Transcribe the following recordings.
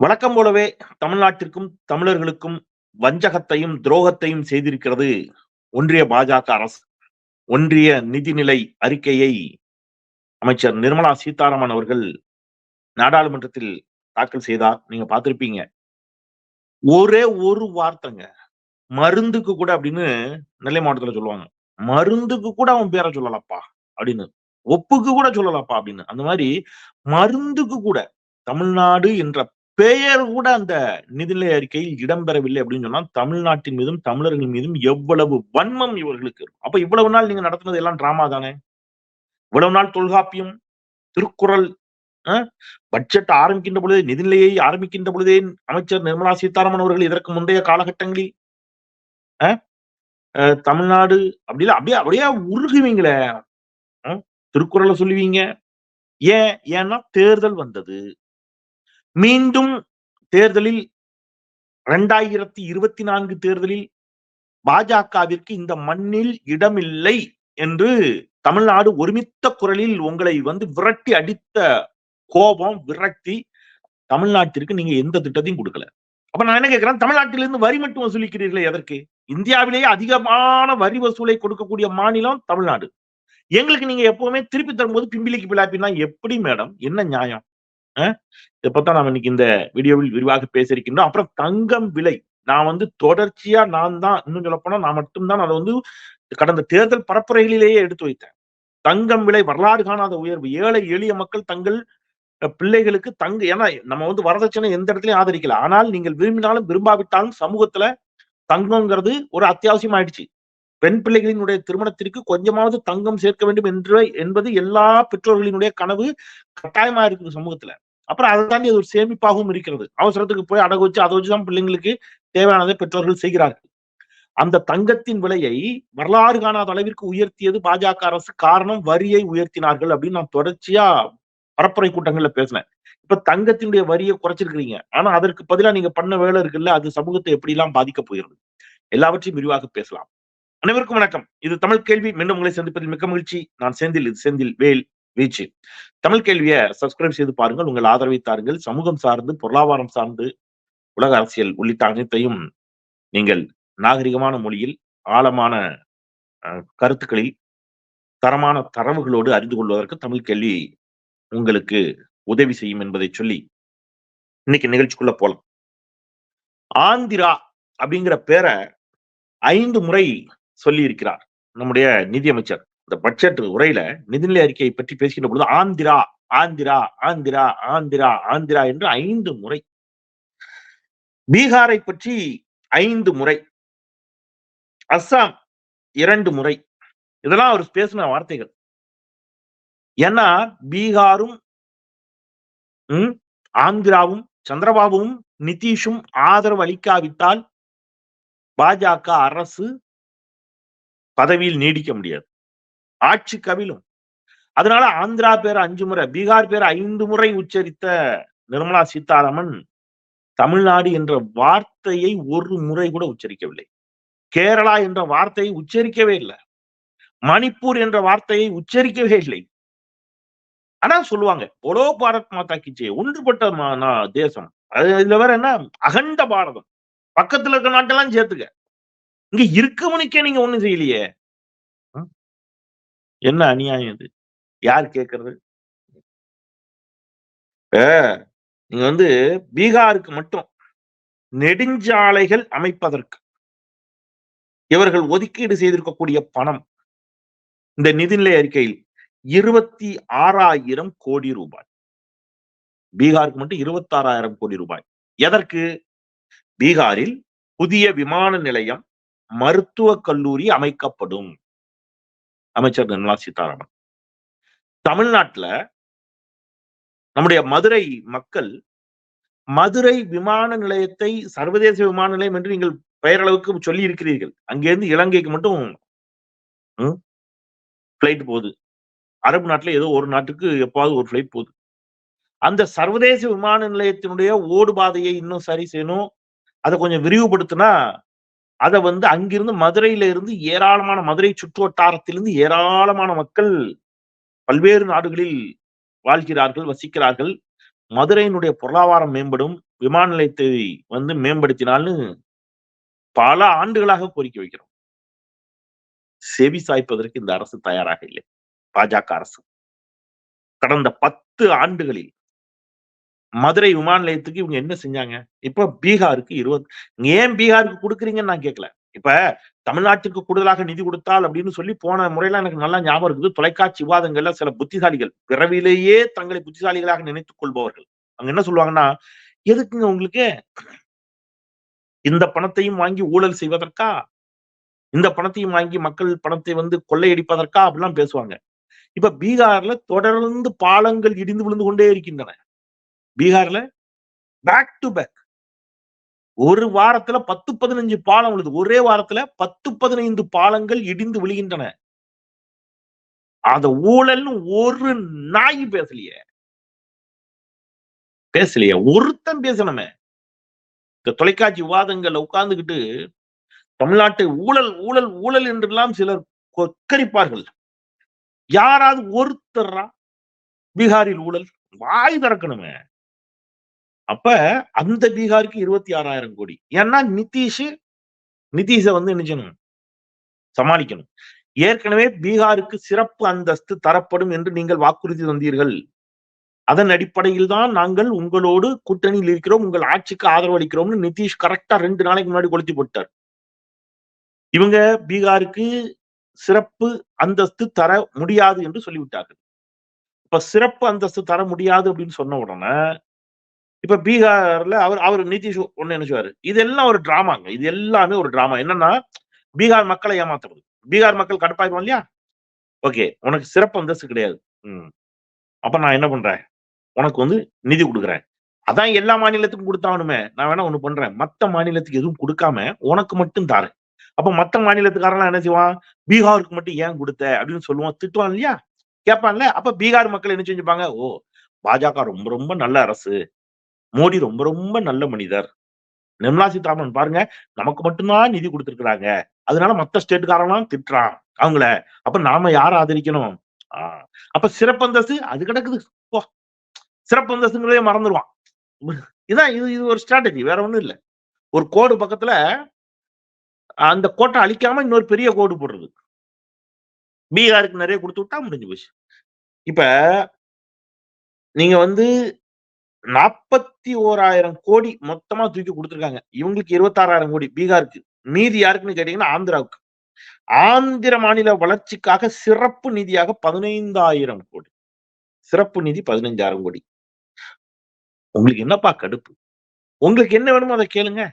வழக்கம் போலவே தமிழ்நாட்டிற்கும் தமிழர்களுக்கும் வஞ்சகத்தையும் துரோகத்தையும் செய்திருக்கிறது ஒன்றிய பாஜக அரசு. ஒன்றிய நிதிநிலை அறிக்கையை அமைச்சர் நிர்மலா சீதாராமன் அவர்கள் நாடாளுமன்றத்தில் தாக்கல் செய்தார். நீங்க பார்த்திருப்பீங்க. ஒரே ஒரு வார்த்தைங்க. மருந்துக்கு கூட அப்படின்னு நெல்லை மாவட்டத்துல சொல்லுவாங்க. மருந்துக்கு கூட அவன் பேரை சொல்லலப்பா அப்படின்னு. ஒப்புக்கு கூட சொல்லலப்பா அப்படின்னு. அந்த மாதிரி மருந்துக்கு கூட தமிழ்நாடு என்ற பெயர் கூட அந்த நிதிநிலை அறிக்கையில் இடம்பெறவில்லை அப்படின்னு சொன்னா தமிழ்நாட்டின் மீதும் தமிழர்கள் மீதும் எவ்வளவு வன்மம் இவர்களுக்கு இருக்கும். அப்ப இவ்வளவு நாள் நீங்க நடத்துனது எல்லாம் டிராமா தானே? இவ்வளவு நாள் தொல்காப்பியம் திருக்குறள் பட்ஜெட் ஆரம்பிக்கின்ற பொழுதே நிதிநிலையை ஆரம்பிக்கின்ற பொழுதே அமைச்சர் நிர்மலா சீதாராமன் அவர்கள் இதற்கு முந்தைய காலகட்டங்களில் தமிழ்நாடு அப்படியே அப்படியே அப்படியே உருகுவீங்களே. திருக்குறளை சொல்லுவீங்க. ஏன்? ஏன்னா தேர்தல் வந்தது. மீண்டும் தேர்தலில் இரண்டாயிரத்தி இருபத்தி நான்கு தேர்தலில் பாஜகவிற்கு இந்த மண்ணில் இடமில்லை என்று தமிழ்நாடு ஒருமித்த குரலில் உங்களை வந்து விரட்டி அடித்த கோபம் விரட்டி தமிழ்நாட்டிற்கு நீங்க எந்த திட்டத்தையும் கொடுக்கல. அப்ப நான் என்ன கேட்கிறேன்? தமிழ்நாட்டிலிருந்து வரி மட்டும் வசூலிக்கிறீர்களே எதற்கு? இந்தியாவிலேயே அதிகமான வரி வசூலை கொடுக்கக்கூடிய மாநிலம் தமிழ்நாடு. எங்களுக்கு நீங்க எப்பவுமே திருப்பி தரும்போது பிம்பிலிக்கு பிளாப்பினா எப்படி மேடம்? என்ன நியாயம்? இதை பார்த்தா நாம் இன்னைக்கு இந்த வீடியோவில் விரிவாக பேசியிருக்கின்றோம். அப்புறம் தங்கம் விலை. நான் வந்து தொடர்ச்சியா நான் தான் இன்னும் சொல்ல போனா நான் மட்டும்தான் அதை வந்து கடந்த தேர்தல் பரப்புரைகளிலேயே எடுத்து வைத்தேன். தங்கம் விலை வரலாறு காணாத உயர்வு. ஏழை எளிய மக்கள் தங்கள் பிள்ளைகளுக்கு தங்க ஏன்னா நம்ம வந்து வரதட்சணை எந்த இடத்துலயும் ஆதரிக்கல. ஆனால் நீங்கள் விரும்பினாலும் விரும்பாவிட்டாலும் சமூகத்துல தங்கம்ங்கிறது ஒரு அத்தியாவசியம் ஆயிடுச்சு. பெண் பிள்ளைகளினுடைய திருமணத்திற்கு கொஞ்சமாவது தங்கம் சேர்க்க வேண்டும் என்று என்பது எல்லா பெற்றோர்களினுடைய கனவு கட்டாயமா இருக்குது சமூகத்துல. அப்புறம் அதை தாண்டி அது ஒரு சேமிப்பாகவும் இருக்கிறது. அவசரத்துக்கு போய் அடகு வச்சு அதை வச்சுதான் பிள்ளைங்களுக்கு தேவையானதை பெற்றோர்கள் செய்கிறார்கள். அந்த தங்கத்தின் விலையை வரலாறு காணாத அளவிற்கு உயர்த்தியது பாஜக அரசு. காரணம் வரியை உயர்த்தினார்கள் அப்படின்னு நான் தொடர்ச்சியா பரப்புரை கூட்டங்கள்ல பேசினேன். இப்ப தங்கத்தினுடைய வரியை குறைச்சிருக்கிறீங்க. ஆனா அதற்கு பதிலா நீங்க பண்ண வேலை இருக்குல்ல அது சமூகத்தை எப்படி எல்லாம் பாதிக்க போகிறது? எல்லாவற்றையும் விரிவாக பேசலாம். அனைவருக்கும் வணக்கம். இது தமிழ் கேள்வி. மீண்டும் உங்களை சந்திப்பதில் மிக்க மகிழ்ச்சி. நான் செந்தில் இது செந்தில் வேல். வீச்சு. தமிழ் கேள்வியை சப்ஸ்கிரைப் செய்து பாருங்கள். உங்கள் ஆதரவை தாருங்கள். சமூகம் சார்ந்து பொருளாதாரம் சார்ந்து உலக அரசியல் உள்ளிட்ட அனைத்தையும் நீங்கள் நாகரிகமான மொழியில் ஆழமான கருத்துக்களில் தரமான தரவுகளோடு அறிந்து கொள்வதற்கு தமிழ் கேள்வி உங்களுக்கு உதவி செய்யும் என்பதை சொல்லி இன்னைக்கு நிகழ்ச்சிக்குள்ள போலாம். ஆந்திரா அப்படிங்கிற பேரை ஐந்து முறை சொல்லி இருக்கிறார் நம்முடைய நிதியமைச்சர். இந்த பட்ஜெட் உரையில நிதிநிலை அறிக்கையை பற்றி பேசுகின்ற பொழுது ஆந்திரா ஆந்திரா ஆந்திரா ஆந்திரா ஆந்திரா என்று ஐந்து முறை. பீகாரை பற்றி ஐந்து முறை. அஸ்ஸாம் இரண்டு முறை. இதெல்லாம் அவர் பேசின வார்த்தைகள். ஏன்னா பீகாரும் ஆந்திராவும் சந்திரபாபுவும் நிதிஷும் ஆதரவு அளிக்காவிட்டால் பாஜக அரசு பதவியில் நீடிக்க முடியாது. ஆட்சி கவிழும். அதனால ஆந்திரா பேர் அஞ்சு முறை பீகார் பேர் ஐந்து முறை உச்சரித்த நிர்மலா சீதாராமன் தமிழ்நாடு என்ற வார்த்தையை ஒரு முறை கூட உச்சரிக்கவில்லை. கேரளா என்ற வார்த்தையை உச்சரிக்கவே இல்லை. மணிப்பூர் என்ற வார்த்தையை உச்சரிக்கவே இல்லை. ஆனா சொல்லுவாங்க பொலோ பாரத் மாதா கிச்சே ஒன்றுபட்ட தேசம். அது இதுல வேற என்ன? அகண்ட பாரதம். பக்கத்துல இருக்க நாட்டெல்லாம் சேர்த்துக்க. இங்க இருக்கவனுக்கே நீங்க ஒண்ணும் செய்யலையே. என்ன அநியாயம் இது? யார் கேட்கறது? நீங்க வந்து பீகாருக்கு மட்டும் நெடுஞ்சாலைகள் அமைப்பதற்கு இவர்கள் ஒதுக்கீடு செய்திருக்கக்கூடிய பணம் இந்த நிதிநிலை அறிக்கையில் இருபத்தி ஆறாயிரம் கோடி ரூபாய். பீகாருக்கு மட்டும் இருபத்தி ஆறாயிரம் கோடி ரூபாய். எதற்கு? பீகாரில் புதிய விமான நிலையம் மருத்துவக் கல்லூரி அமைக்கப்படும். அமைச்சர் நிர்மலா சீதாராமன் தமிழ்நாட்டுல நம்முடைய மதுரை மக்கள் மதுரை விமான நிலையத்தை சர்வதேச விமான நிலையம் என்று நீங்கள் பெயரளவுக்கு சொல்லி இருக்கிறீர்கள். அங்கிருந்து இலங்கைக்கு மட்டும் பிளைட் போகுது. அரபு நாட்டுல ஏதோ ஒரு நாட்டுக்கு எப்பாவது ஒரு பிளைட் போகுது. அந்த சர்வதேச விமான நிலையத்தினுடைய ஓடுபாதையை இன்னும் சரி செய்யணும். அதை கொஞ்சம் விரிவுபடுத்தினா அதை வந்து அங்கிருந்து மதுரையில இருந்து ஏராளமான மதுரை சுற்றுவட்டாரத்திலிருந்து ஏராளமான மக்கள் பல்வேறு நாடுகளில் வாழ்கிறார்கள் வசிக்கிறார்கள். மதுரையினுடைய பொருளாதாரம் மேம்படும் விமான நிலையத்தை வந்து மேம்படுத்தினால்னு பல ஆண்டுகளாக கோரிக்கை வைக்கிறோம். செவி சாய்ப்பதற்கு இந்த அரசு தயாராக இல்லை. பாஜக அரசு. கடந்த பத்து ஆண்டுகளில் மதுரை விமான நிலையத்துக்கு இவங்க என்ன செஞ்சாங்க? இப்ப பீகாருக்கு இருபது ஏன் பீகாருக்கு கொடுக்குறீங்கன்னு நான் கேட்கல இப்ப தமிழ்நாட்டிற்கு கூடுதலாக நிதி கொடுத்தால் அப்படின்னு சொல்லி போன முறையில எனக்கு நல்லா ஞாபகம் இருக்குது. தொலைக்காட்சி விவாதங்கள்ல சில புத்திசாலிகள் பிறவிலேயே தங்களை புத்திசாலிகளாக நினைத்துக் கொள்பவர்கள். அங்க என்ன சொல்லுவாங்கன்னா எதுக்குங்க உங்களுக்கு? இந்த பணத்தையும் வாங்கி ஊழல் செய்வதற்கா? இந்த பணத்தையும் வாங்கி மக்கள் பணத்தை வந்து கொள்ளையடிப்பதற்கா? அப்படிலாம் பேசுவாங்க. இப்ப பீகார்ல தொடர்ந்து பாலங்கள் இடிந்து விழுந்து கொண்டே இருக்கின்றன. பீகார்ல பேக் டு பேக் ஒரு வாரத்துல பத்து பதினஞ்சு பாலம் உள்ளது. ஒரே வாரத்துல பத்து பதினைந்து பாலங்கள் இடிந்து விழுகின்றன. அத ஊழல்னு ஒரு நாய் பேசலையே. பேசலையே. ஒருத்தன் பேசணுமே. இந்த தொலைக்காட்சி விவாதங்கள்ல உட்கார்ந்துகிட்டு தமிழ்நாட்டை ஊழல் ஊழல் ஊழல் என்றெல்லாம் சிலர் கொக்கரிப்பார்கள். யாராவது ஒருத்தர்ரா பீகாரில் ஊழல்? வாய் திறக்கணுமே. அப்ப அந்த பீகாருக்கு இருபத்தி ஆறாயிரம் கோடி. ஏன்னா நிதிஷ் நிதிஷ வந்து என்ன செய்யணும்? சமாளிக்கணும். ஏற்கனவே பீகாருக்கு சிறப்பு அந்தஸ்து தரப்படும் என்று நீங்கள் வாக்குறுதி தந்தீர்கள். அதன் அடிப்படையில் தான் நாங்கள் உங்களோடு கூட்டணியில் இருக்கிறோம் உங்கள் ஆட்சிக்கு ஆதரவு அளிக்கிறோம்னு நிதிஷ் கரெக்டா ரெண்டு நாளைக்கு முன்னாடி கொளுத்தி போட்டார். இவங்க பீகாருக்கு சிறப்பு அந்தஸ்து தர முடியாது என்று சொல்லிவிட்டார்கள். இப்ப சிறப்பு அந்தஸ்து தர முடியாது அப்படின்னு சொன்ன உடனே இப்ப பீகார்ல அவர் அவர் நிதிஷ் ஒண்ணு நினைச்சுவாரு. இதெல்லாம் ஒரு டிராமாங்க இது எல்லாமே ஒரு டிராமா என்னன்னா பீகார் மக்களை ஏமாத்துறது. பீகார் மக்கள் கடுப்பாயிருவோம் இல்லையா? ஓகே. உனக்கு சிறப்பு அந்தஸ்து கிடையாது. ம். அப்ப நான் என்ன பண்றேன்? உனக்கு வந்து நிதி கொடுக்குறேன். அதான் எல்லா மாநிலத்துக்கும் கொடுத்தாவணுமே நான் வேணா ஒண்ணு பண்றேன். மத்த மாநிலத்துக்கு எதுவும் கொடுக்காம உனக்கு மட்டும் தாரு. அப்ப மத்த மாநிலத்துக்காரெல்லாம் என்ன செய்வான்? பீகாருக்கு மட்டும் ஏன் கொடுத்த? அப்படின்னு சொல்லுவான். திட்டுவான் இல்லையா? கேட்பான்ல. அப்ப பீகார் மக்கள் என்ன செஞ்சுப்பாங்க? ஓ பாஜக ரொம்ப ரொம்ப நல்ல அரசு. மோடி ரொம்ப ரொம்ப நல்ல மனிதர். நிர்மலா சீதாராமன் பாருங்க நமக்கு மட்டும்தான் நிதி கொடுத்துருக்குறாங்க. அதனால மத்த ஸ்டேட்டுக்காரெல்லாம் திட்டுறான் அவங்கள. அப்ப நாம யார ஆதரிக்கணும்? ஆஹ் அப்ப சிறப்பந்தஸ்து அது கிடக்குது. போ சிறப்பந்தஸ்துங்கிறதே மறந்துடுவான் இதான் இது இது ஒரு ஸ்ட்ராட்டஜி வேற ஒண்ணும் இல்ல. ஒரு கோடு பக்கத்துல அந்த கோட்டை அழிக்காம இன்னொரு பெரிய கோடு போடுறது. பீகாருக்கு நிறைய கொடுத்து விட்டா முடிஞ்சு போச்சு. இப்ப நீங்க வந்து நாற்பத்தி ஓராயிரம் கோடி மொத்தமா தூக்கி கொடுத்துருக்காங்க. இவங்களுக்கு இருபத்தாறாயிரம் கோடி. பீகாருக்கு. மீதி யாருக்குன்னு கேட்டீங்கன்னா ஆந்திராவுக்கு. ஆந்திர மாநில வளர்ச்சிக்காக சிறப்பு நிதியாக பதினைந்தாயிரம் கோடி. சிறப்பு நிதி பதினைஞ்சாயிரம் கோடி. உங்களுக்கு என்னப்பா கடுப்பு? உங்களுக்கு என்ன வேணுமோ அதை கேளுங்க.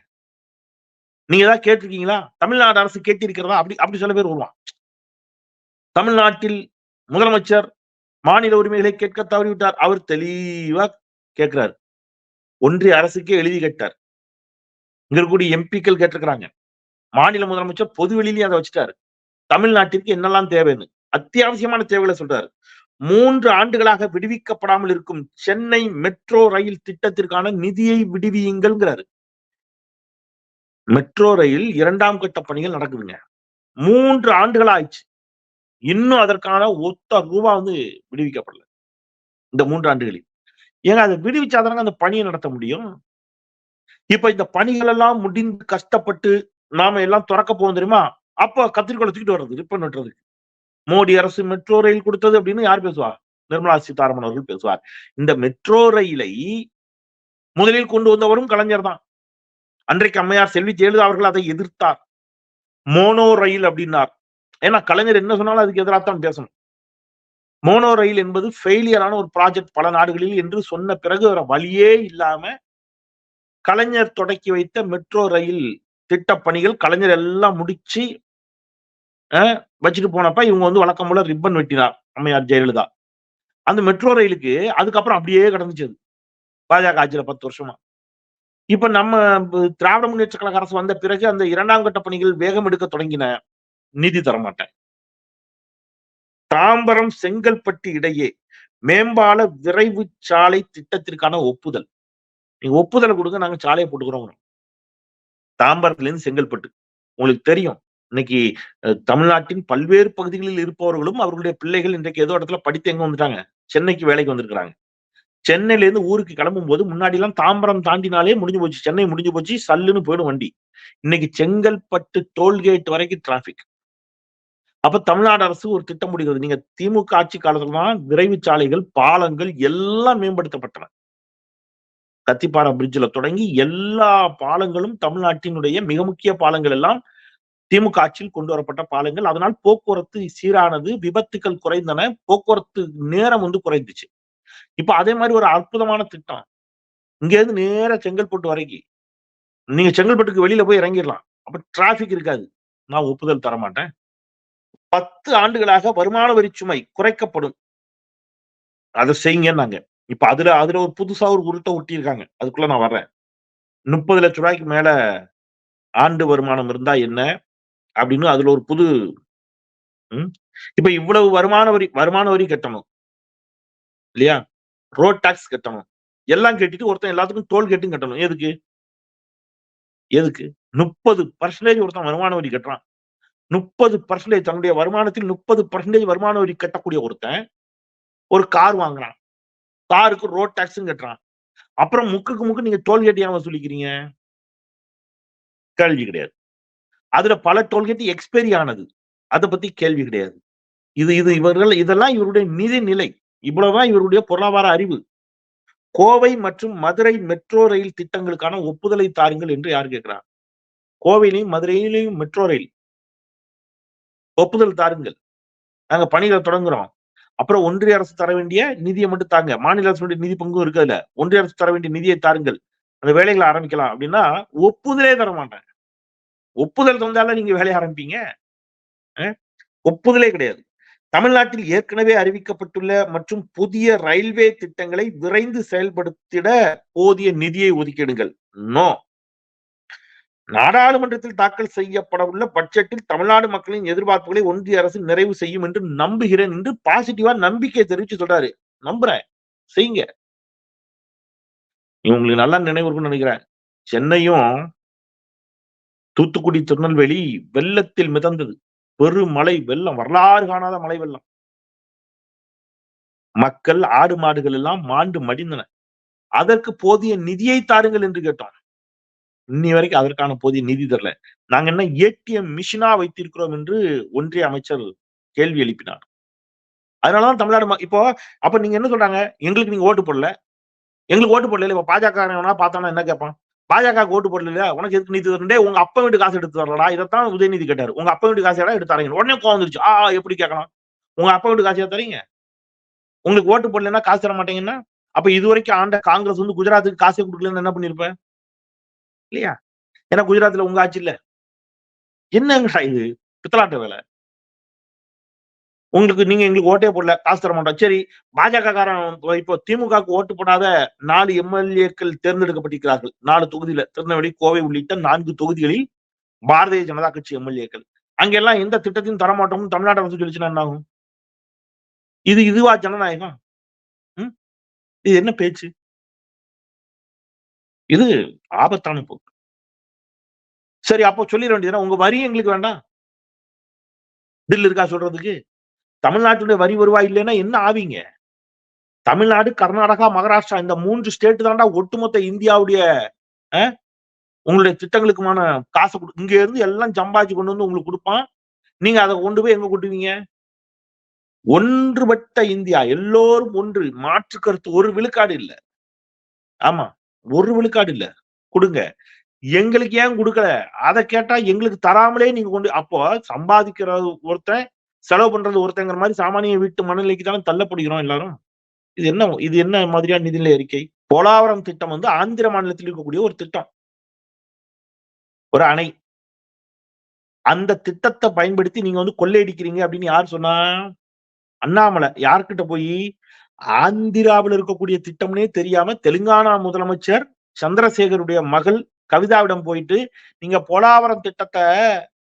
நீங்க ஏதாவது கேட்டிருக்கீங்களா? தமிழ்நாடு அரசு கேட்டிருக்கிறதா? அப்படி அப்படி சில பேர் வருவான் தமிழ்நாட்டில் முதலமைச்சர் மாநில உரிமைகளை கேட்க தவறிவிட்டார். அவர் தெளிவா கேட்கிறார். ஒன்றிய அரசுக்கே எழுதி கேட்டார். இங்க இருக்கக்கூடிய எம்பிக்கள் கேட்டிருக்கிறாங்க. மாநில முதலமைச்சர் பொது வெளியிலேயே அதை வச்சுட்டாரு. தமிழ்நாட்டிற்கு என்னெல்லாம் தேவைன்னு அத்தியாவசியமான தேவைகளை சொல்றாரு. மூன்று ஆண்டுகளாக விடுவிக்கப்படாமல் இருக்கும் சென்னை மெட்ரோ ரயில் திட்டத்திற்கான நிதியை விடுவியுங்கள்ங்கிறாரு. மெட்ரோ ரயில் இரண்டாம் கட்ட பணிகள் நடக்குதுங்க. மூன்று ஆண்டுகள் ஆயிடுச்சு. இன்னும் அதற்கான ஒத்த ரூபா வந்து விடுவிக்கப்படல. இந்த மூன்று ஆண்டுகளில். ஏங்க அதை விடுவிச்சாதானங்க அந்த பணியை நடத்த முடியும்? இப்ப இந்த பணிகள் எல்லாம் முடிந்து கஷ்டப்பட்டு நாம எல்லாம் திறக்க போவோம் தெரியுமா? அப்ப கத்திரிக்கோளை தூக்கிட்டு வர்றது ரிப்பன் வெட்டுறதுக்கு மோடி அரசு மெட்ரோ ரயில் கொடுத்தது அப்படின்னு யார் பேசுவா? நிர்மலா சீதாராமன் அவர்கள் பேசுவார். இந்த மெட்ரோ ரயிலை முதலில் கொண்டு வந்தவரும் கலைஞர் தான். அன்றைக்கு அம்மையார் செல்வி ஜெயலலிதா அவர்கள் அதை எதிர்த்தார். மோனோ ரயில் அப்படின்னார். ஏன்னா கலைஞர் என்ன சொன்னாலும் அதுக்கு எதிராக தான் பேசணும். மோனோ ரயில் என்பது ஃபெயிலியரான ஒரு ப்ராஜெக்ட் பல நாடுகளில் என்று சொன்ன பிறகு வேற வழியே இல்லாம கலைஞர் தொடக்கி வைத்த மெட்ரோ ரயில் திட்ட பணிகள் கலைஞர் எல்லாம் முடிச்சு வச்சுட்டு போனப்ப இவங்க வந்து வழக்கம் போல ரிப்பன் வெட்டினார் அம்மையார் ஜெயலலிதா. அந்த மெட்ரோ ரயிலுக்கு அதுக்கப்புறம் அப்படியே கடந்துச்சு அது. பாஜக ஆட்சியில பத்து வருஷமா. இப்ப நம்ம திராவிட முன்னேற்ற கழக அரசு வந்த பிறகு அந்த இரண்டாம் கட்ட பணிகள் வேகம் எடுக்க தொடங்கின. நிதி தரமாட்டேன். தாம்பரம் செங்கல்பட்டு இடையே மேம்பால விரைவு சாலை திட்டத்திற்கான ஒப்புதல். நீங்க ஒப்புதலை கொடுங்க நாங்க சாலையை போட்டுக்கிறோம் தாம்பரத்துல இருந்து செங்கல்பட்டு. உங்களுக்கு தெரியும் இன்னைக்கு தமிழ்நாட்டின் பல்வேறு பகுதிகளில் இருப்பவர்களும் அவர்களுடைய பிள்ளைகள் இன்றைக்கு ஏதோ இடத்துல படித்து எங்க வந்துட்டாங்க. சென்னைக்கு வேலைக்கு வந்திருக்கிறாங்க. சென்னையில இருந்து ஊருக்கு கிளம்பும் போது முன்னாடி எல்லாம் தாம்பரம் தாண்டினாலே முடிஞ்சு போச்சு. சென்னை முடிஞ்சு போச்சு சல்லுன்னு போயிடும் வண்டி. இன்னைக்கு செங்கல்பட்டு டோல்கேட் வரைக்கும் டிராபிக் அப்ப தமிழ்நாடு அரசு ஒரு திட்டம் முடிகிறது நீங்க திமுக ஆட்சி காலத்துல தான் விரைவு சாலைகள் பாலங்கள் எல்லாம் மேம்படுத்தப்பட்டன. கத்திப்பாறை பிரிட்ஜில் தொடங்கி எல்லா பாலங்களும் தமிழ்நாட்டினுடைய மிக முக்கிய பாலங்கள் எல்லாம் திமுக ஆட்சியில் கொண்டு வரப்பட்ட பாலங்கள். அதனால் போக்குவரத்து சீரானது விபத்துக்கள் குறைந்தன போக்குவரத்து நேரம் வந்து குறைந்துச்சு. இப்ப அதே மாதிரி ஒரு அற்புதமான திட்டம். இங்க இருந்து நேரா செங்கல்பட்டு வரைக்கும் நீங்க செங்கல்பட்டுக்கு வெளியில போய் இறங்கிடலாம். அப்ப டிராபிக் இருக்காது. நான் ஒப்புதல் தர மாட்டேன் பத்து ஆண்டுகளாக வருமான வரி சுமை குறைக்கப்படும். அதை செய்யுங்கன்னாங்க. இப்ப அதுல அதுல ஒரு புதுசா ஒரு உருட்டை ஒட்டியிருக்காங்க. அதுக்குள்ள நான் வர்றேன். முப்பது லட்ச ரூபாய்க்கு மேல ஆண்டு வருமானம் இருந்தா என்ன? அப்படின்னு அதுல ஒரு புது இப்ப இவ்வளவு வருமான வரி வருமான வரி கட்டணும். இல்லையா? ரோட் டாக்ஸ் கட்டணும். எல்லாம் கட்டிட்டு ஒருத்தன் எல்லாத்துக்கும் டோல் கேட்டும் கட்டணும். எதுக்கு? எதுக்கு? முப்பது பர்சன்டேஜ் ஒருத்தன் வருமான வரி கட்டுறான். முப்பது பர்சன்டேஜ் தன்னுடைய வருமானத்தில் முப்பது பர்சன்டேஜ் வருமான வரி கட்டக்கூடிய ஒருத்தன் ஒரு கார் வாங்குறான். காருக்கு ரோட் டாக்ஸும் கட்டுறான். அப்புறம் முக்குக்கு முக்கு நீங்க டோல்கேட் ஏன் வசூலிக்கிறீங்க கேள்வி கிடையாது. அதுல பல டோல்கேட் எக்ஸ்பைரி ஆனது. அதை பத்தி கேள்வி கிடையாது. இது இது இவர்கள் இதெல்லாம் இவருடைய நிதி நிலை இவ்வளவுதான் இவருடைய பொருளாதார அறிவு. கோவை மற்றும் மதுரை மெட்ரோ ரயில் திட்டங்களுக்கான ஒப்புதலை தாருங்கள் என்று யார் கேட்கிறார்? கோவையிலையும் மதுரையிலையும் மெட்ரோ ரயில் ஒப்புதல் தாருங்கள். நாங்க பணிகளை தொடங்குறோம். அப்புறம் ஒன்றிய அரசு தர வேண்டிய நிதியை மட்டும் தாங்க. மாநில அரசுடைய நிதி பங்கும் இருக்கு அதுல. ஒன்றிய அரசு தர வேண்டிய நிதியை தாருங்கள். அந்த வேலைகளை ஆரம்பிக்கலாம். அப்படின்னா ஒப்புதலே தர மாட்டாங்க ஒப்புதல் தந்தால நீங்க வேலையை ஆரம்பிப்பீங்க. ஒப்புதலே கிடையாது. தமிழ்நாட்டில் ஏற்கனவே அறிவிக்கப்பட்டுள்ள மற்றும் புதிய ரயில்வே திட்டங்களை விரைந்து செயல்படுத்திட போதிய நிதியை ஒதுக்கிடுங்கள் நோ. நாடாளுமன்றத்தில் தாக்கல் செய்யப்பட உள்ள பட்ஜெட்டில் தமிழ்நாடு மக்களின் எதிர்பார்ப்புகளை ஒன்றிய அரசு நிறைவு செய்யும் என்று நம்புகிறேன் என்று பாசிட்டிவா நம்பிக்கை தெரிவிச்சு சொல்றாரு. நம்புறேன். செய்யுங்க. உங்களுக்கு நல்லா நினைவு இருக்கும்னு நினைக்கிறேன். சென்னையும் தூத்துக்குடி திருநெல்வேலி வெள்ளத்தில் மிதந்தது. பெருமழை வெள்ளம் வரலாறு காணாத மழை வெள்ளம். மக்கள் ஆடு மாடுகள் எல்லாம் மாண்டு மடிந்தன. அதற்கு போதிய நிதியை தாருங்கள் என்று கேட்டோம். இன்னி வரைக்கும் அதற்கான போதிய நிதி தரல. நாங்க என்ன ஏடிஎம் மிஷினா வைத்திருக்கிறோம் என்று ஒன்றிய அமைச்சர் கேள்வி எழுப்பினார். அதனாலதான் தமிழ்நாடு இப்போ அப்ப நீங்க என்ன சொல்றாங்க? எங்களுக்கு நீங்க ஓட்டு போடல. எங்களுக்கு ஓட்டு போடல இப்ப பாஜக பார்த்தானா என்ன கேட்பான் பாஜக ஓட்டு போடல உனக்கு எதுக்கு நிதி தரண்டே உங்க அப்பா வீட்டு காசு எடுத்து தரலடா. இதைத்தான் உதயநிதி கேட்டாரு. உங்க அப்பா வீட்டு காசு எடுத்து தரீங்க உடனே கோவம் வந்துருச்சு. ஆ எப்படி கேட்கலாம்? உங்க அப்பா வீட்டு காசு தரீங்க? உங்களுக்கு ஓட்டு போடலன்னா காசு தர மாட்டீங்கன்னா? அப்ப இது வரைக்கும் ஆண்ட காங்கிரஸ் வந்து குஜராத்துக்கு காசே கொடுக்கலன்னு என்ன பண்ணிருப்ப? இல்லையா? ஏன்னா குஜராத்ல உங்க ஆட்சி இல்ல. என்னங்க இது? பித்தலாட்ட வேலை. உங்களுக்கு நீங்க எங்களுக்கு ஓட்டே போடல காசு தர மாட்டோம். சரி பாஜக காரன் இப்போ திமுகவுக்கு ஓட்டு போடாத நாலு எம்எல்ஏக்கள் தேர்ந்தெடுக்கப்பட்டிருக்கிறார்கள். நாலு தொகுதியில. திருநெல்வேலி கோவை உள்ளிட்ட நான்கு தொகுதிகளில் பாரதிய ஜனதா கட்சி எம்எல்ஏக்கள். அங்கெல்லாம் எந்த திட்டத்தையும் தரமாட்டோம் தமிழ்நாட்டை வந்து அரசு சொல்லிச்சுன்னா என்ன ஆகும்? இது இதுவா ஜனநாயகம்? இது என்ன பேச்சு? இது ஆபத்தான போக்கு. சரி அப்போ சொல்லிட வேண்டியதுனா உங்க வரி எங்களுக்கு வேண்டாம். பில் இருக்கா சொல்றதுக்கு? தமிழ்நாட்டுடைய வரி வருவாய் இல்லைன்னா என்ன ஆவீங்க? தமிழ்நாடு கர்நாடகா மகாராஷ்டிரா இந்த மூன்று ஸ்டேட் தாண்டா ஒட்டுமொத்த இந்தியாவுடைய உங்களுடைய திட்டங்களுக்குமான காசை கொடு இங்க இருந்து எல்லாம் சம்பாதிச்சு கொண்டு வந்து உங்களுக்கு கொடுப்பான். நீங்க அதை கொண்டு போய் எங்க கொட்டுவீங்க? ஒன்றுபட்ட இந்தியா எல்லோரும் ஒன்று. மாற்று கருத்து ஒரு விழுக்காடு இல்லை. ஆமா. ஒரு விழுக்காடு இல்ல. கொடுங்க. எங்களுக்கு ஏன் கொடுக்கல? அதை கேட்டா எங்களுக்கு தராமலே நீங்க கொண்டு அப்போ சம்பாதிக்கிற ஒருத்தன் செலவு பண்றது ஒருத்தங்கிற மாதிரி சாமானிய வீட்டு மனநிலைக்கு தானே தள்ளப்படுகிறோம் எல்லாரும். இது என்ன இது என்ன மாதிரியான நிதிநிலை அறிக்கை? போலாவரம் திட்டம் வந்து ஆந்திர மாநிலத்தில் இருக்கக்கூடிய ஒரு திட்டம். ஒரு அணை. அந்த திட்டத்தை பயன்படுத்தி நீங்க வந்து கொள்ளையடிக்கிறீங்க அப்படின்னு யார் சொன்னா? அண்ணாமலை. யார்கிட்ட போய் ஆந்திராவில் இருக்கக்கூடிய திட்டம்னே தெரியாம தெலுங்கானா முதலமைச்சர் சந்திரசேகருடைய மகள் கவிதாவிடம் போயிட்டு நீங்க போலாவரம் திட்டத்தை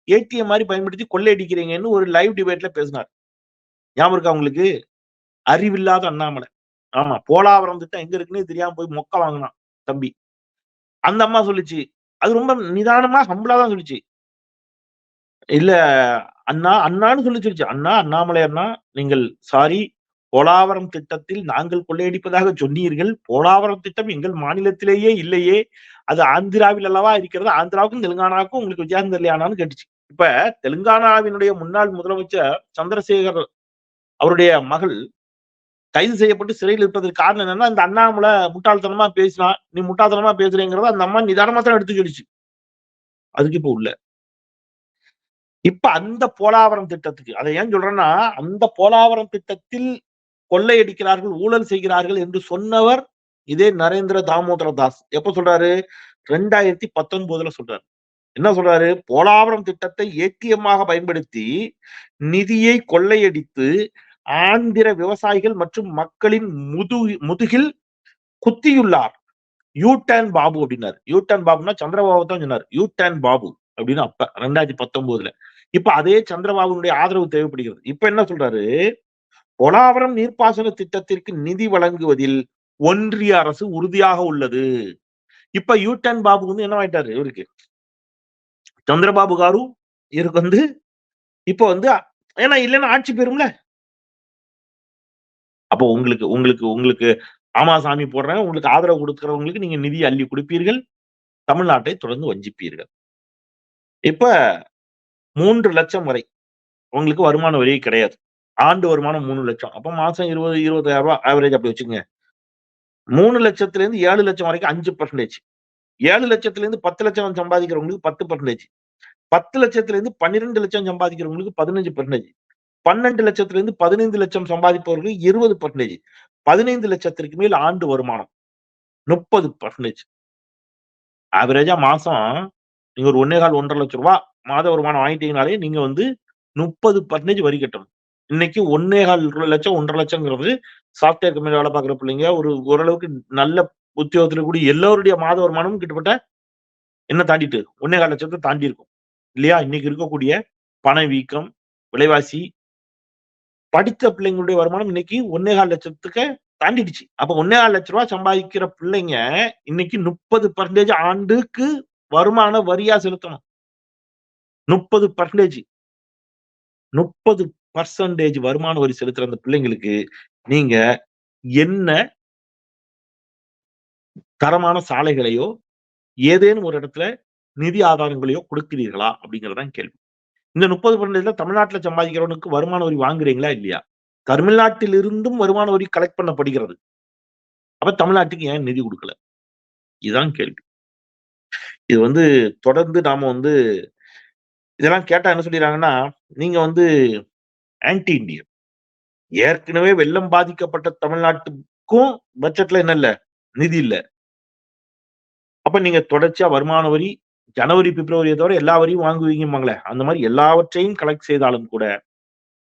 ஏடிஎம் மாதிரி பயன்படுத்தி கொள்ளையடிக்கிறீங்கன்னு ஒரு லைவ் டிபேட்ல பேசினார். ஞாபகம் இருக்கா உங்களுக்கு? அறிவில்லாத அண்ணாமலை. ஆமா போலாவரம் திட்டம் எங்க இருக்குன்னு தெரியாம போய் மொக்க வாங்கினான் தம்பி. அந்த அம்மா சொல்லுச்சு. அது ரொம்ப நிதானமா ஹம்பிளா தான் சொல்லுச்சு. இல்ல அண்ணா அண்ணான்னு சொல்லி சொல்லிச்சு. அண்ணா அண்ணாமலை அண்ணா நீங்கள் சாரி போலாவரம் திட்டத்தில் நாங்கள் கொள்ளையடிப்பதாக சொன்னீர்கள். போலாவரம் திட்டம் எங்கள் மாநிலத்திலேயே இல்லையே. அது ஆந்திராவில் அல்லவா இருக்கிறது? ஆந்திராவுக்கும் தெலுங்கானாவுக்கும் உங்களுக்கு வித்தியாசம் தெரியலையானான்னு கேட்டுச்சு. இப்ப தெலுங்கானாவினுடைய முன்னாள் முதலமைச்சர் சந்திரசேகர் அவருடைய மகள் கைது செய்யப்பட்டு சிறையில் இருப்பதற்கு காரணம் என்னன்னா இந்த அண்ணாமலை முட்டாள்தனமா பேசினா நீ முட்டாள்தனமா பேசுறேங்கிறத அந்த அம்மா நிதானமா தான் எடுத்து சொல்லிச்சு. அதுக்கு இப்ப உள்ள. இப்ப அந்த போலாவரம் திட்டத்துக்கு அதை ஏன் சொல்றேன்னா அந்த போலாவரம் திட்டத்தில் கொள்ளையடிக்கிறார்கள் ஊழல் செய்கிறார்கள் என்று சொன்னவர் இதே நரேந்திர தாமோதர தாஸ். எப்ப சொல்றாரு? ரெண்டாயிரத்தி பத்தொன்பதுல சொல்றாரு. என்ன சொல்றாரு? போலாவரம் திட்டத்தை ஏடிஎம்மாக பயன்படுத்தி நிதியை கொள்ளையடித்து ஆந்திர விவசாயிகள் மற்றும் மக்களின் முது முதுகில் குத்தியுள்ளார். யூட்டன் பாபு அப்படின்னாரு. யூடேன் பாபுனா சந்திரபாபு தான் சொன்னார். யூட்டன் பாபு அப்படின்னு அப்ப ரெண்டாயிரத்தி பத்தொன்பதுல இப்ப அதே சந்திரபாபுனுடைய ஆதரவு தேவைப்படுகிறது. இப்ப என்ன சொல்றாரு? பொலாவரம் நீர்ப்பாசன திட்டத்திற்கு நிதி வழங்குவதில் ஒன்றிய அரசு உறுதியாக உள்ளது. இப்ப யூட்டன் பாபு வந்து என்ன ஆயிட்டாரு இவருக்கு? சந்திரபாபு காரு இவருக்கு வந்து இப்ப வந்து ஏன்னா இல்லைன்னா ஆட்சி பெறும்ல அப்போ உங்களுக்கு உங்களுக்கு உங்களுக்கு ஆமா சாமி போடுறேன் உங்களுக்கு ஆதரவு கொடுக்கிறவங்களுக்கு நீங்க நிதி அள்ளி கொடுப்பீர்கள் தமிழ்நாட்டை தொடர்ந்து வஞ்சிப்பீர்கள். இப்ப மூன்று லட்சம் வரை உங்களுக்கு வருமான வரி கிடையாது. ஆண்டு வருமானம் மூணு லட்சம். அப்போ மாசம் இருபது இருபதாயிரம் ரூபாய் ஆவரேஜ் அப்படி வச்சுக்கோங்க. மூணு லட்சத்துல இருந்து ஏழு லட்சம் வரைக்கும் அஞ்சு பர்சன்டேஜ் ஏழு லட்சத்துல இருந்து பத்து லட்சம் சம்பாதிக்கிறவங்களுக்கு பத்து பர்சன்டேஜ் பத்து லட்சத்துல இருந்து பன்னிரெண்டு லட்சம் சம்பாதிக்கிறவங்களுக்கு பதினஞ்சு பர்சன்டேஜ் பன்னெண்டு லட்சத்துல இருந்து பதினைந்து லட்சம் சம்பாதிப்பவர்களுக்கு இருபது பர்சன்டேஜ் பதினைந்து லட்சத்திற்கு மேல் ஆண்டு வருமானம் முப்பது பர்சன்டேஜ் ஆவரேஜா மாசம் நீங்க ஒரு ஒன்னே கால் ஒன்றரை லட்சம் ரூபா மாத வருமானம் வாங்கிட்டீங்கனாலே நீங்க வந்து முப்பது பர்சன்டேஜ் வரி கட்டணும். இன்னைக்கு ஒன்னே கால் லட்சம் ஒன்றரை லட்சங்கிறது சாஃப்ட்வேர் கம்பெனி வேலை பார்க்குற பிள்ளைங்க ஒரு ஓரளவுக்கு நல்ல உத்தியோகத்துல கூடிய எல்லோருடைய மாத வருமானமும் கிட்டத்தட்ட என்ன தாண்டிட்டு ஒன்னே கால் லட்சத்தை தாண்டி இருக்கும். இல்லையா? இன்னைக்கு இருக்கக்கூடிய பணவீக்கம் விலைவாசி படித்த பிள்ளைங்களுடைய வருமானம் இன்னைக்கு ஒன்னே கால் லட்சத்துக்கு தாண்டிடுச்சு. அப்ப ஒன்னே கால் லட்ச ரூபா சம்பாதிக்கிற பிள்ளைங்க இன்னைக்கு முப்பது பர்சன்டேஜ் ஆண்டுக்கு வருமான வரியா செலுத்தணும். முப்பது பர்சன்டேஜ் முப்பது பர்சன்டேஜ் வருமான வரி செலுத்துற அந்த பிள்ளைங்களுக்கு நீங்க என்ன தரமான சாலைகளையோ ஏதேனும் ஒரு இடத்துல நிதி ஆதாரங்களையோ கொடுக்கிறீர்களா? அப்படிங்கறதான் கேள்வி. இந்த முப்பது பர்சன்டேஜ்ல தமிழ்நாட்டுல சம்பாதிக்கிறவனுக்கு வருமான வரி வாங்குறீங்களா? இல்லையா? தமிழ்நாட்டிலிருந்தும் வருமான வரி கலெக்ட் பண்ணப்படுகிறது. அப்ப தமிழ்நாட்டுக்கு ஏன் நிதி கொடுக்கல? இதுதான் கேள்வி. இது வந்து தொடர்ந்து நாம வந்து இதெல்லாம் கேட்டா என்ன சொல்லிடுறாங்கன்னா நீங்க வந்து ஆன்டி இந்தியன் ஏற்கனவே வெள்ளம் பாதிக்கப்பட்ட தமிழ்நாட்டுக்கும் பட்ஜெட்ல என்ன இல்ல? நிதி இல்ல. அப்ப நீங்க தொடர்ச்சியா வருமான வரி ஜனவரி பிப்ரவரியை தவிர எல்லா வரியும் வாங்குவீங்கம்பாங்களே? அந்த மாதிரி எல்லாவற்றையும் கலெக்ட் செய்தாலும் கூட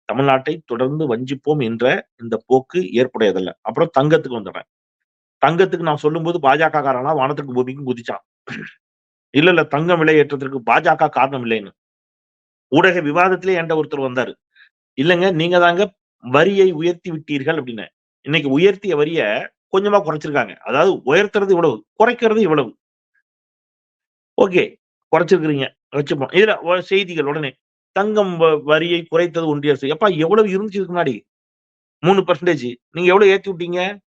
தமிழ்நாட்டை தொடர்ந்து வஞ்சிப்போம் என்ற இந்த போக்கு ஏற்புடையதல்ல. அப்புறம் தங்கத்துக்கு வந்துடுறேன். தங்கத்துக்கு நான் சொல்லும்போது பாஜக காரனா வானத்துக்கு பூமிக்கும் குதிச்சான். இல்ல இல்ல தங்கம் விலை ஏற்றத்திற்கு பாஜக காரணம் இல்லைன்னு. ஊடக விவாதத்திலே என்ற ஒருத்தர் வந்தாரு. இல்லைங்க நீங்க தாங்க வரியை உயர்த்தி விட்டீர்கள் அப்படின்னு. இன்னைக்கு உயர்த்திய வரிய கொஞ்சமா குறைச்சிருக்காங்க. அதாவது உயர்த்துறது இவ்வளவு குறைக்கிறது இவ்வளவு. ஓகே குறைச்சிருக்கிறீங்க. வச்சுப்போம். இதுல செய்திகள் உடனே தங்கம் வ- வரியை குறைத்தது ஒன்றிய அரசு. எப்பா எவ்வளவு இருந்துச்சு இதுக்கு முன்னாடி? மூணு பர்சன்டேஜ் நீங்க எவ்வளவு ஏத்தி விட்டீங்க?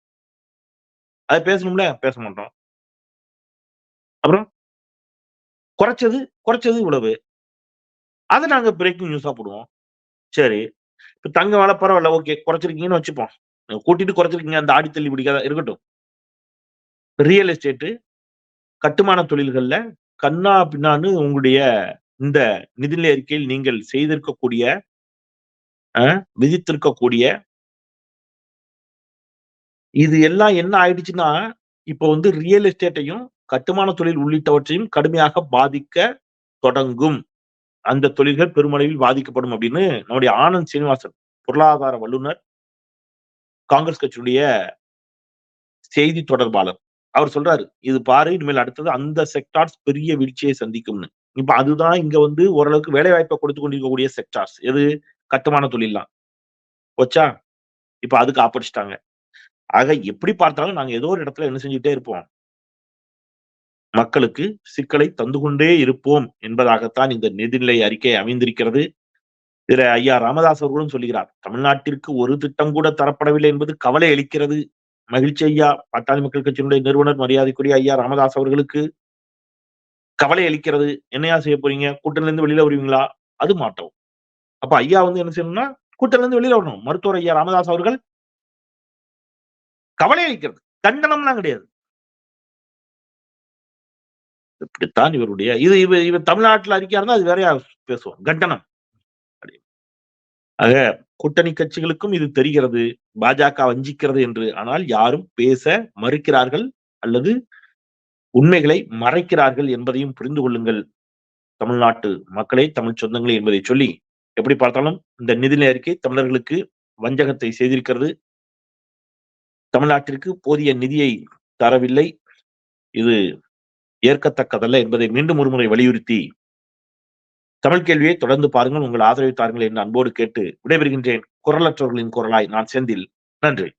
அது பேசணும்ல? பேச மாட்டோம். அப்புறம்? குறைச்சது குறைச்சது இவ்வளவு. அதை நாங்க பிரேக்கிங் நியூஸா போடுவோம். சரி. இப்ப தங்க வேலை பரவாயில்ல ஓகே குறைச்சிருக்கீங்கன்னு வச்சுப்போம். கூட்டிட்டு குறைச்சிருக்கீங்க அந்த ஆடி தள்ளி பிடிக்காத இருக்கட்டும். ரியல் எஸ்டேட்டு கட்டுமான தொழில்கள்ல கண்ணா பின்னான்னு உங்களுடைய இந்த நிதிநிலை அறிக்கையில் நீங்கள் செய்திருக்கக்கூடிய விதித்திருக்கக்கூடிய இது எல்லாம் என்ன ஆயிடுச்சுன்னா இப்போ வந்து ரியல் எஸ்டேட்டையும் கட்டுமான தொழில் உள்ளிட்டவற்றையும் கடுமையாக பாதிக்க தொடங்கும். அந்த தொழில்கள் பெருமளவில் பாதிக்கப்படும் அப்படின்னு நம்முடைய ஆனந்த் சீனிவாசன் பொருளாதார வல்லுனர் காங்கிரஸ் கட்சியுடைய செய்தி தொடர்பாளர். அவர் சொல்றாரு இது பாரு இனிமேல் அடுத்தது அந்த செக்டார்ஸ் பெரிய வீழ்ச்சியை சந்திக்கும்னு. இப்ப அதுதான் இங்க வந்து ஓரளவுக்கு வேலை வாய்ப்பை கொடுத்து கொண்டிருக்கக்கூடிய செக்டார்ஸ் எது? கட்டுமான தொழில்லாம். போச்சா? இப்ப அதுக்கு ஆப்படிச்சிட்டாங்க. ஆக எப்படி பார்த்தாலும் நாங்க ஏதோ ஒரு இடத்துல என்ன செஞ்சுட்டே இருப்போம். மக்களுக்கு சிக்கலை தந்து கொண்டே இருப்போம் என்பதாகத்தான் இந்த நிதிநிலை அறிக்கை அமைந்திருக்கிறது. இதுல ஐயா ராமதாஸ் அவர்களும் சொல்லுகிறார் தமிழ்நாட்டிற்கு ஒரு திட்டம் கூட தரப்படவில்லை என்பது கவலை அளிக்கிறது. மகிழ்ச்சி ஐயா பாட்டாளி மக்கள் கட்சியினுடைய நிறுவனர் மரியாதைக்குரிய ஐயா ராமதாஸ் அவர்களுக்கு கவலை அளிக்கிறது. என்னையா செய்ய போறீங்க? கூட்டணிலேருந்து வெளியில வருவீங்களா? அது மாட்டோம் அப்ப ஐயா வந்து என்ன செய்யணும்னா கூட்டணிலேருந்து வெளியில வரணும். மருத்துவர் ஐயா ராமதாஸ் அவர்கள் கவலை அளிக்கிறது. கண்டனம்லாம் கிடையாது. இப்படித்தான் இவருடைய இது இவ இவர் தமிழ்நாட்டில் அறிக்கையா இருந்தால் அது வேறையா பேசுவோம் கண்டனம். ஆக கூட்டணி கட்சிகளுக்கும் இது தெரிகிறது. பாஜக வஞ்சிக்கிறது என்று. ஆனால் யாரும் பேச மறுக்கிறார்கள் அல்லது உண்மைகளை மறைக்கிறார்கள் என்பதையும் புரிந்து கொள்ளுங்கள். தமிழ்நாட்டு மக்களே தமிழ் சொந்தங்களே என்பதை சொல்லி. எப்படி பார்த்தாலும் இந்த நிதிநிலை அறிக்கை தமிழர்களுக்கு வஞ்சகத்தை செய்திருக்கிறது. தமிழ்நாட்டிற்கு போதிய நிதியை தரவில்லை. இது ஏற்கத்தக்கதல்ல என்பதை மீண்டும் ஒருமுறை வலியுறுத்தி தமிழ் கேள்வியை தொடர்ந்து பாருங்கள். உங்கள் ஆதரவை தாருங்கள் என்று அன்போடு கேட்டு விடைபெறுகின்றேன். குரலற்றவர்களின் குரலாய் நான் செந்தில். நன்றி.